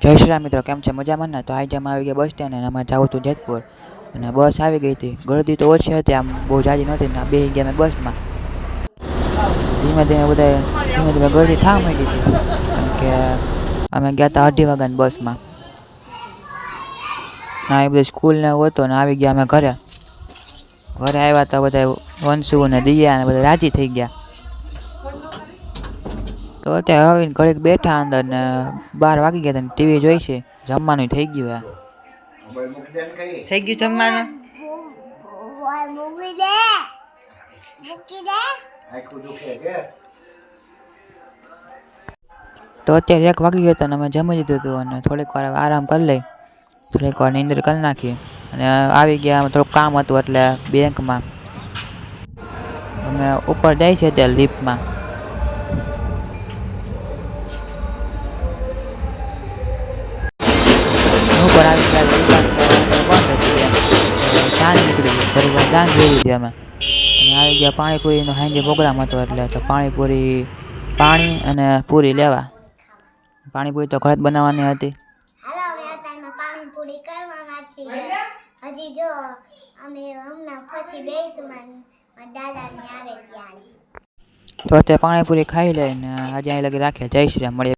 જય શ્રી રામ મિત્રો, કેમ છે? મજામાં ને? તો આજે અમે આવી ગયા બસ સ્ટેન્ડ અને અમે જવું હતું જેતપુર. અને બસ આવી ગઈ હતી. ગળદી તો ઓછી હતી, આમ બહુ જાજી નહોતી ને બે ગયા અમે બસમાં ધીમે ધીમે બધા ધીમે ધીમે ગળદી થવા માંડી હતી. કારણ કે અમે ગયા હતા અઢી વાગ્યાની બસમાં ના એ બધું સ્કૂલ ને એવું હતું ને આવી ગયા અમે ઘરે. ઘરે આવ્યા તો બધા વંશુ ને દિયા ને બધા રાજી થઈ ગયા. તો અત્યારે હવે ઘડીક બેઠા અંદર ને બાર વાગી ગયા હતા ટીવી જોઈ છે. જમવાનું થઈ ગયું હે થઈ ગયું જમવાનું? મૂકી દે. મૂકી દે. તો અત્યારે એક વાગી ગયો હતો ને અમે જમી લીધું હતું અને થોડીક વાર આરામ કરી લઈ. થોડીક વાર નિંદર કરી નાખી. અને આવી ગયા થોડુંક કામ હતું એટલે બેંકમાં. અમે ઉપર જાય છે ત્યાં લિફ્ટમાં. ઉપર આવી ગયા બંધ હતી ત્યાં. ચાંદ નીકળી વાર ચાંદ જોઈ લીધી અમે અને આવી ગયા પાણીપુરીનો સાંજે પ્રોગ્રામ હતો એટલે તો પાણીપુરી પાણી અને પૂરી લેવા. પાણીપુરી તો ઘરે જ બનાવવાની હતી. હાલો અમે અત્યારમાં પાણીપુરી કરવાના છીએ. હજી જો અમે હમણાં પછી બેસીશું દાદાને આવે ત્યારે. તો અત્યારે પાણીપુરી ખાઈ લઈને આજે અહીં લગી રાખીએ જય શ્રી રામ મળીએ.